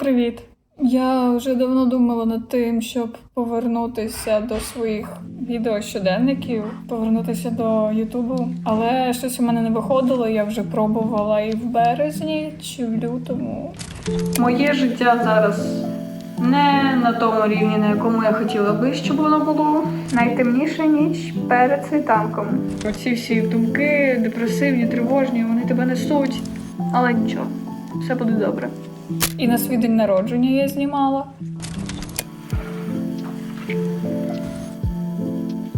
Привіт. Я вже давно думала над тим, щоб повернутися до своїх відеощоденників, повернутися до Ютубу. Але щось у мене не виходило. Я вже пробувала і в березні, чи в лютому. Моє життя зараз не на тому рівні, на якому я хотіла би, щоб воно було. Найтемніша ніч перед світанком. Оці всі думки, депресивні, тривожні, вони тебе несуть. Але нічого, все буде добре. І на свій день народження я знімала.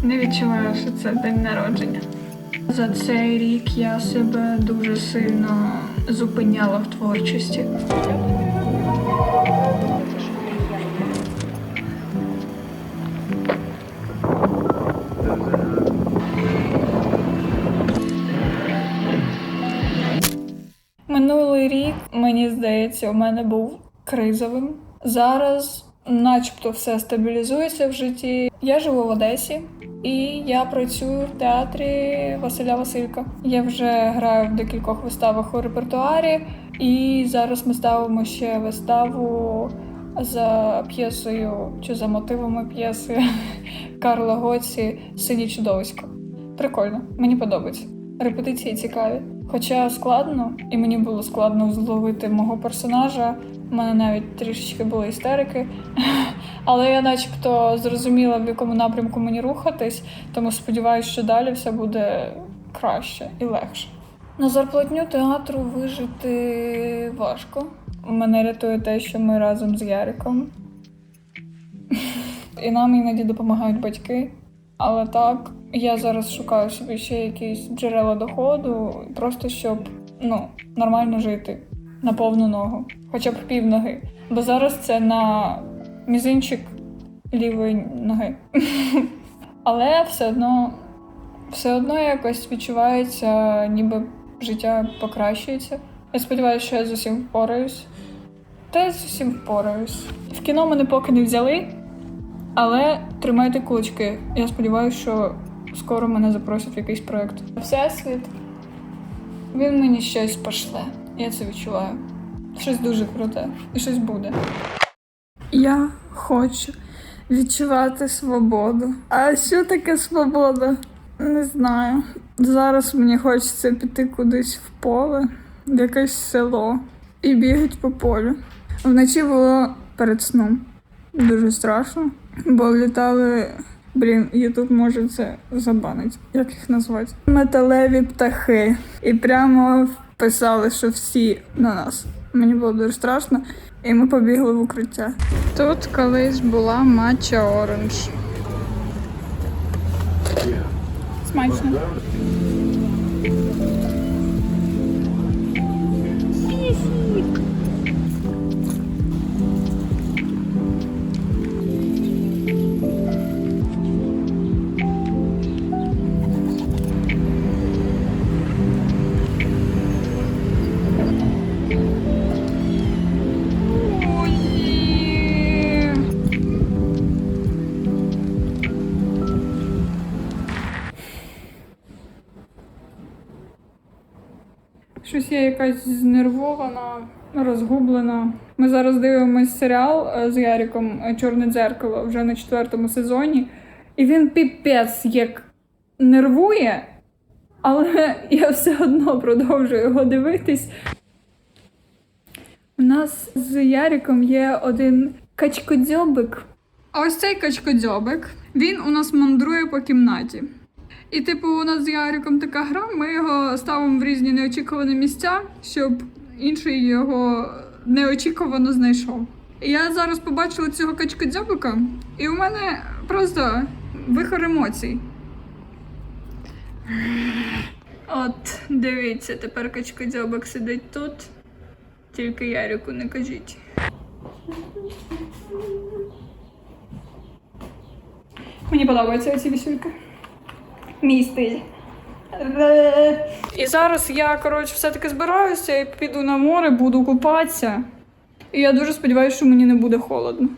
Не відчуваю, що це день народження. За цей рік я себе дуже сильно зупиняла в творчості. Минулий рік, мені здається, у мене був кризовим. Зараз, начебто, все стабілізується в житті. Я живу в Одесі і я працюю в театрі Василя Василька. Я вже граю в декількох виставах у репертуарі, і зараз ми ставимо ще виставу за п'єсою чи за мотивами п'єси Карла Гоці Сині чудовисько. Прикольно, мені подобається. Репетиції цікаві. Хоча складно, і мені було складно зловити мого персонажа. У мене навіть трішечки були істерики. Але я начебто зрозуміла, в якому напрямку мені рухатись, тому сподіваюся, що далі все буде краще і легше. На зарплатню театру вижити важко. Мене рятує те, що ми разом з Яриком. І нам іноді допомагають батьки. Але так, я зараз шукаю собі ще якісь джерела доходу, просто щоб ну, нормально жити на повну ногу, хоча б пів ноги. Бо зараз це на мізинчик лівої ноги. Але все одно, все одно якось відчувається, ніби життя покращується. Я сподіваюся, що я з усім впораюсь. Та я з усім впораюсь. В кіно мене поки не взяли. Але тримайте кулачки. Я сподіваюся, що скоро мене запросять в якийсь проєкт. Всесвіт. Він мені щось пошле. Я це відчуваю. Щось дуже круте. І щось буде. Я хочу відчувати свободу. А що таке свобода? Не знаю. Зараз мені хочеться піти кудись в поле, в якесь село і бігати по полю. Вночі було перед сном. Дуже страшно, бо літали. Блін, Ютуб може це забанить. Як їх назвати? Металеві птахи. І прямо писали, що всі на нас. Мені було дуже страшно, і ми побігли в укриття. Тут колись була матча оранж. Смачно. Щось я якась знервована, розгублена. Ми зараз дивимось серіал е, з Яріком е, Чорне дзеркало вже на четвертому сезоні. І він піпець як нервує, але я все одно продовжую його дивитись. У нас з Яриком є один качкодзьобик. А ось цей качкодзьобик, він у нас мандрує по кімнаті. І, типу, у нас з Яриком така гра, ми його ставимо в різні неочікувані місця, щоб інший його неочікувано знайшов. І я зараз побачила цього качкодзьобика, і у мене просто вихор емоцій. От, дивіться, тепер качкодзьобик сидить тут. Тільки Ярику не кажіть. Мені подобаються ці вісюльки. Мій стиль. І зараз я, коротше, все-таки збираюся і піду на море, буду купатися. І я дуже сподіваюся, що мені не буде холодно.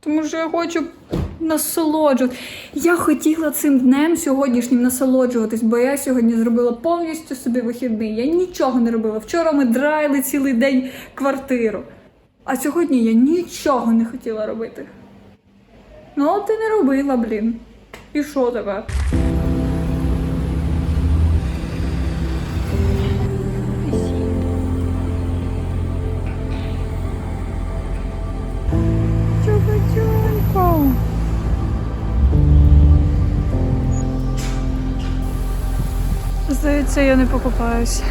Тому що я хочу насолоджувати. Я хотіла цим днем сьогоднішнім насолоджуватись, бо я сьогодні зробила повністю собі вихідний. Я нічого не робила. Вчора ми драйли цілий день квартиру. А сьогодні я нічого не хотіла робити. Ну, от ти не робила, блін. І що тепер? Здається, я не покупаюсь.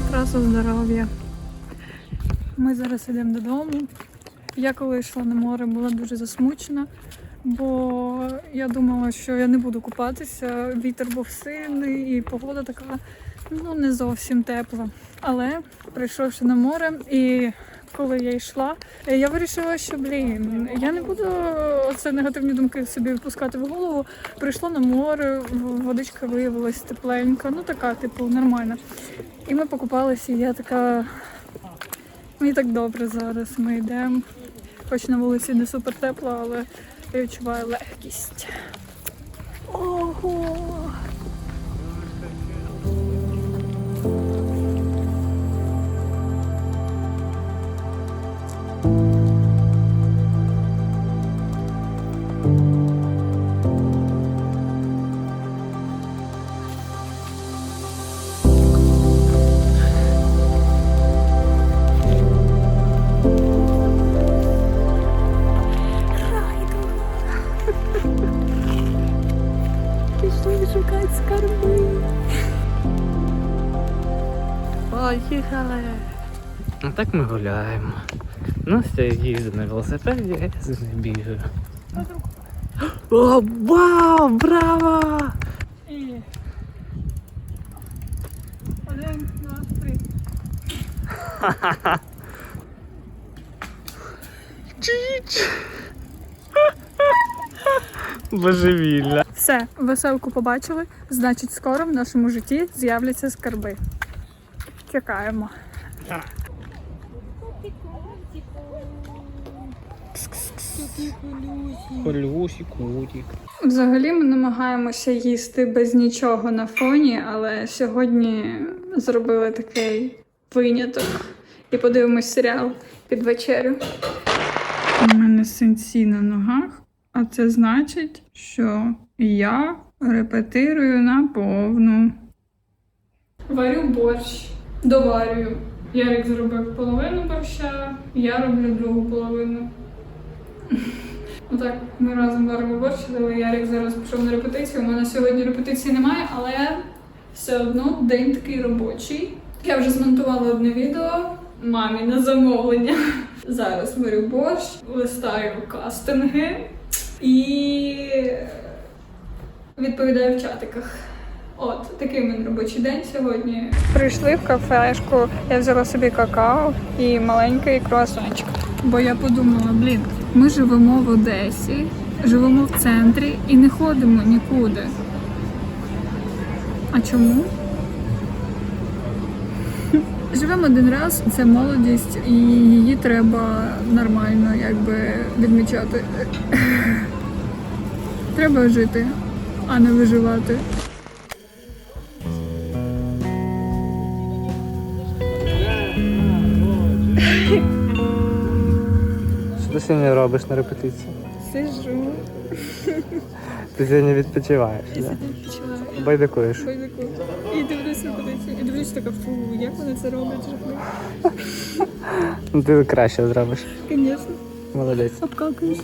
Це траса здоров'я. Ми зараз йдемо додому. Я коли йшла на море, була дуже засмучена, бо я думала, що я не буду купатися. Вітер був сильний і погода така ну не зовсім тепла. Але прийшовши на море, і коли я йшла, я вирішила, що блін, я не буду оце негативні думки собі впускати в голову. Прийшла на море, водичка виявилась тепленька, ну така, типу, нормальна. І ми покупалися, і я така. Мені так добре зараз. Ми йдемо. Хоч на вулиці не супер тепло, але я відчуваю легкість. Ого! Поїхали. А так ми гуляємо. Настя їздить на велосипеді, а я з ним бігаю. О, вау, браво! Один, два, три. Божевілля. Все, веселку побачили. Значить, скоро в нашому житті з'являться скарби. Чекаємо. Колюсі, кутик. Взагалі ми намагаємося їсти без нічого на фоні, але сьогодні зробили такий виняток і подивимось серіал під вечерю. У мене синці на ногах, а це значить, що я репетирую на повну. Варю борщ, доварюю. Ярик зробив половину борща, я роблю другу половину. Отак, ми разом варимо борщ, але Ярик зараз пішов на репетицію. У мене сьогодні репетиції немає, але все одно день такий робочий. Я вже змонтувала одне відео мамі на замовлення. Зараз варю борщ, листаю кастинги і відповідаю в чатиках. От такий в мене робочий день сьогодні. Прийшли в кафешку, я взяла собі какао і маленький круасанчик. Бо я подумала, блін, ми живемо в Одесі, живемо в центрі і не ходимо нікуди. А чому? Живемо один раз, це молодість, і її треба нормально якби відмічати. Треба жити, а не виживати. Сьогодні робиш на репетиції? Сижу, Ти сьогодні відпочиваєш, Я да? відпочиваю. Байдикуєш. Байдику. І дивлюся репетицію. І дивлюся така, фу, як вони це роблять жахливо. Ну ти краще зробиш. Звісно, Молодець. обкакуюсь.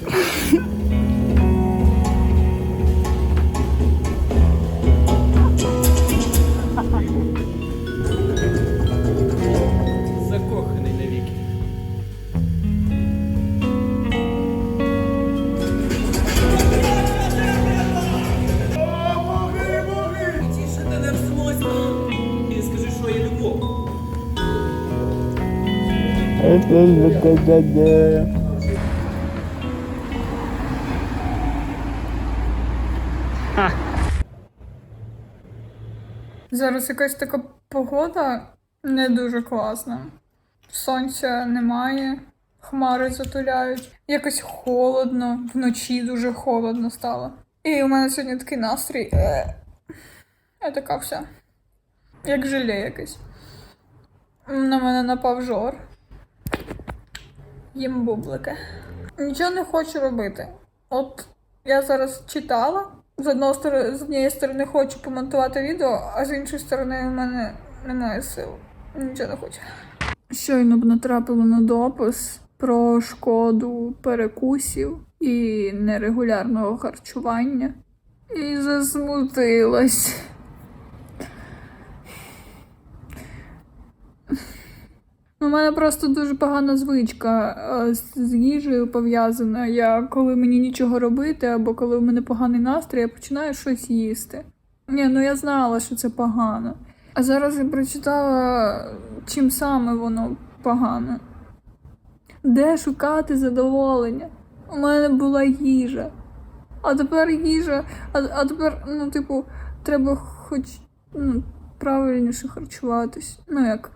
Зараз якась така погода не дуже класна. Сонця немає, хмари затуляють. Якось холодно, вночі дуже холодно стало. І у мене сьогодні такий настрій. Е, Я така вся. Як желе якесь. На мене напав жор. Їм бублики. Нічого не хочу робити. От я зараз читала. З одного сторони, з однієї сторони хочу помонтувати відео, а з іншої сторони в мене немає сил. Нічого не хочу. Щойно б натрапила на допис про шкоду перекусів і нерегулярного харчування. І засмутилась. У мене просто дуже погана звичка е, з їжею пов'язана. Я коли мені нічого робити, або коли в мене поганий настрій, я починаю щось їсти. Ні, ну я знала, що це погано. А зараз я прочитала, чим саме воно погано. Де шукати задоволення? У мене була їжа. А тепер їжа, а, а тепер, ну, типу, треба хоч ну, правильніше харчуватись. Ну як?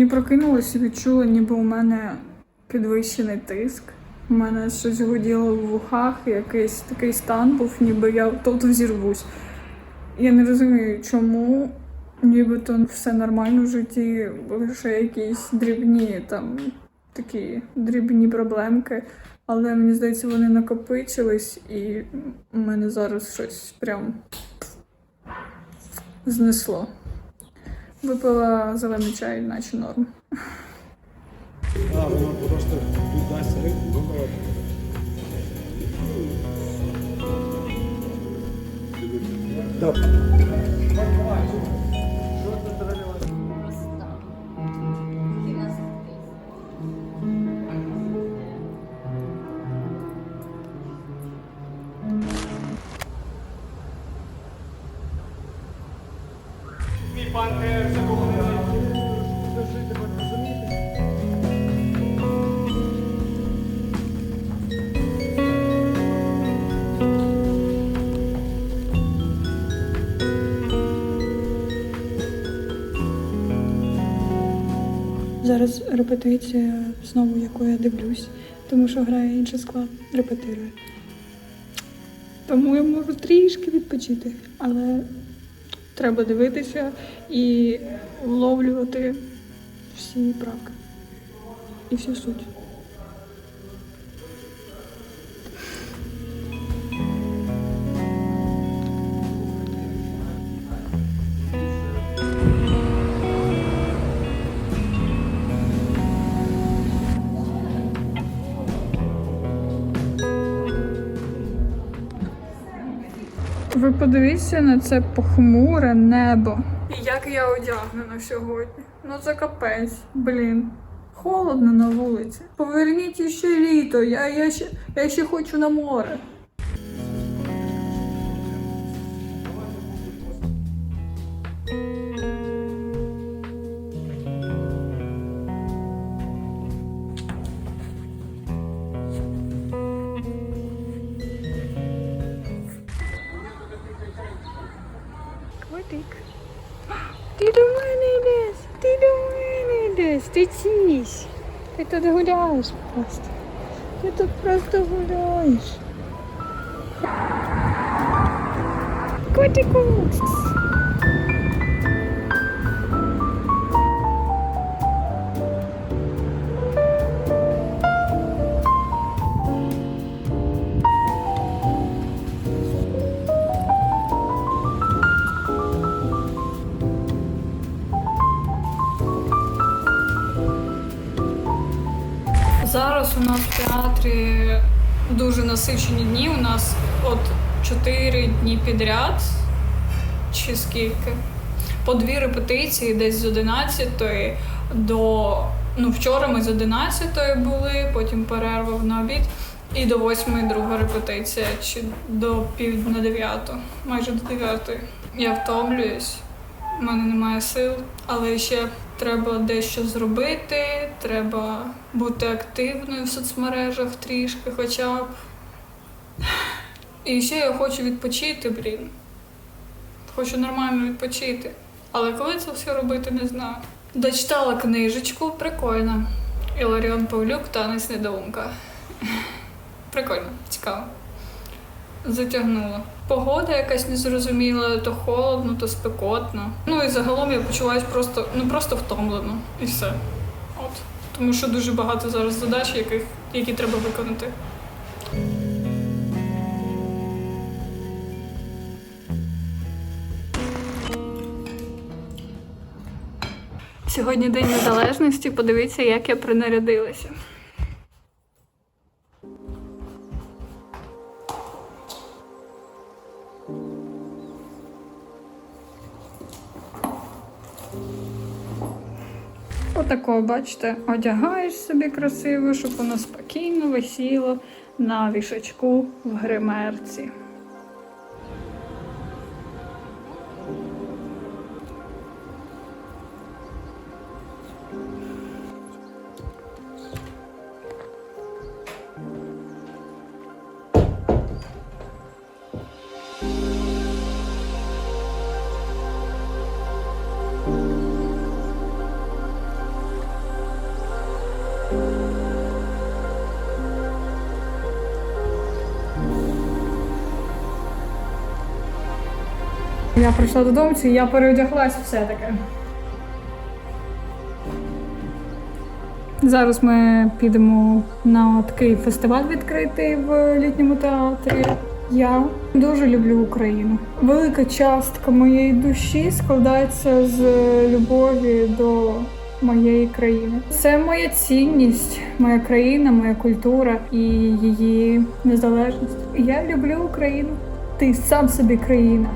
Сьогодні прокинулася і відчула, ніби у мене підвищений тиск. У мене щось гуділо в вухах, якийсь такий стан був, ніби я тут взірвусь. Я не розумію, чому нібито все нормально в житті, лише якісь дрібні там такі дрібні проблемки. Але мені здається, вони накопичились, і у мене зараз щось прям знесло. Випила зелений чай, наче норм. А, воно просто туди сири. Зараз репетиція, знову яку я дивлюсь, тому що грає інший склад, репетирує. Тому я можу трішки відпочити, але треба дивитися і вловлювати всі правки і всю суть. Ви подивіться на це похмуре небо. І як я одягнена сьогодні. Ну це капець, блін. Холодно на вулиці. Поверніть ще літо. Я, я, ще, я ще хочу на море. Ти тут гуляєш просто. Ти тут просто гуляєш. Котику. У нас в театрі дуже насичені дні. У нас от 4 дні підряд, чи скільки. По дві репетиції десь з 11 до. Ну, вчора ми з 11 були, потім перерва на обід. І до 8 друга репетиція, чи до пів на 9, майже до 9. Я втомлююсь, в мене немає сил, але ще треба дещо зробити, треба бути активною в соцмережах трішки, хоча б. І ще я хочу відпочити, блін. Хочу нормально відпочити. Але коли це все робити, не знаю. Дочитала книжечку, прикольно. Іларіон Павлюк, танець недоумка. Прикольно, цікаво. Затягнула. Погода якась незрозуміла, то холодно, то спекотно. Ну і загалом я почуваюся просто, ну просто втомлено. І все. От. Тому що дуже багато зараз задач, яких, які треба виконати. Сьогодні День Незалежності. Подивіться, як я принарядилася. Отако, бачите, одягаєш собі красиво, щоб воно спокійно висіло на вішачку в гримерці. Я прийшла додому, і я переодяглась все-таки. Зараз ми підемо на такий фестиваль відкритий в літньому театрі. Я дуже люблю Україну. Велика частка моєї душі складається з любові до моєї країни. Це моя цінність, моя країна, моя культура і її незалежність. Я люблю Україну. Ти сам собі країна.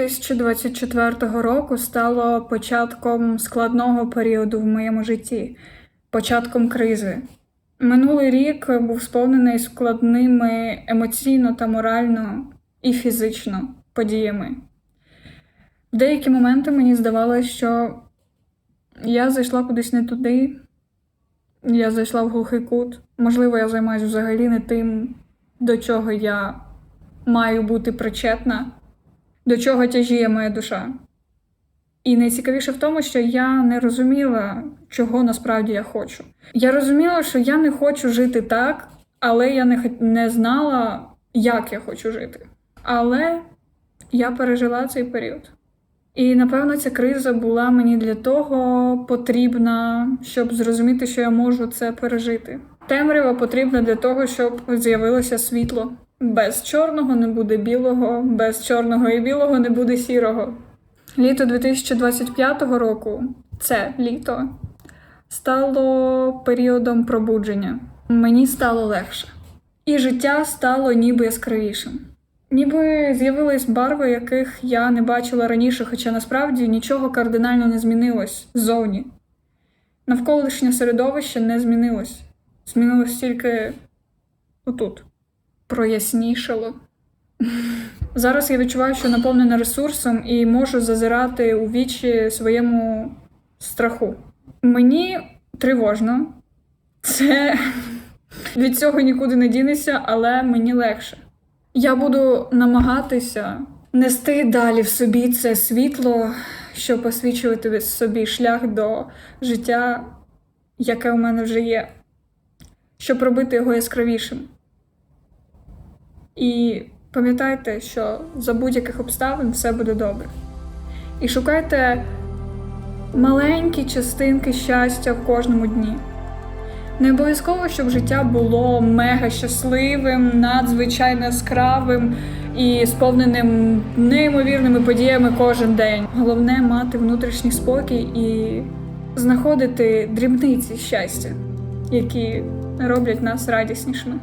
2024 року стало початком складного періоду в моєму житті, початком кризи. Минулий рік був сповнений складними емоційно та морально і фізично подіями. В деякі моменти мені здавалося, що Я зайшла кудись не туди. Я зайшла в глухий кут. Можливо, я займаюся взагалі не тим, до чого я маю бути причетна, до чого тяжіє моя душа. І найцікавіше в тому, що я не розуміла, чого насправді я хочу. Я розуміла, що я не хочу жити так, але я не, не знала, як я хочу жити. Але я пережила цей період. І напевно ця криза була мені для того потрібна, щоб зрозуміти, що я можу це пережити. Темрява потрібна для того, щоб з'явилося світло. Без чорного не буде білого, без чорного і білого не буде сірого. Літо 2025 року, це літо, стало періодом пробудження. Мені стало легше. І життя стало ніби яскравішим. Ніби з'явились барви, яких я не бачила раніше, хоча насправді нічого кардинально не змінилось ззовні. Навколишнє середовище не змінилось. Змінилось тільки отут. Прояснішало. Зараз я відчуваю, що наповнена ресурсом і можу зазирати у вічі своєму страху. Мені тривожно. Це від цього нікуди не дінешся, але мені легше. Я буду намагатися нести далі в собі це світло, щоб освічувати собі шлях до життя, яке у мене вже є, щоб робити його яскравішим. І пам'ятайте, що за будь-яких обставин все буде добре. І шукайте маленькі частинки щастя в кожному дні. Не обов'язково, щоб життя було мега щасливим, надзвичайно яскравим і сповненим неймовірними подіями кожен день. Головне мати внутрішній спокій і знаходити дрібниці щастя, які роблять нас радіснішими.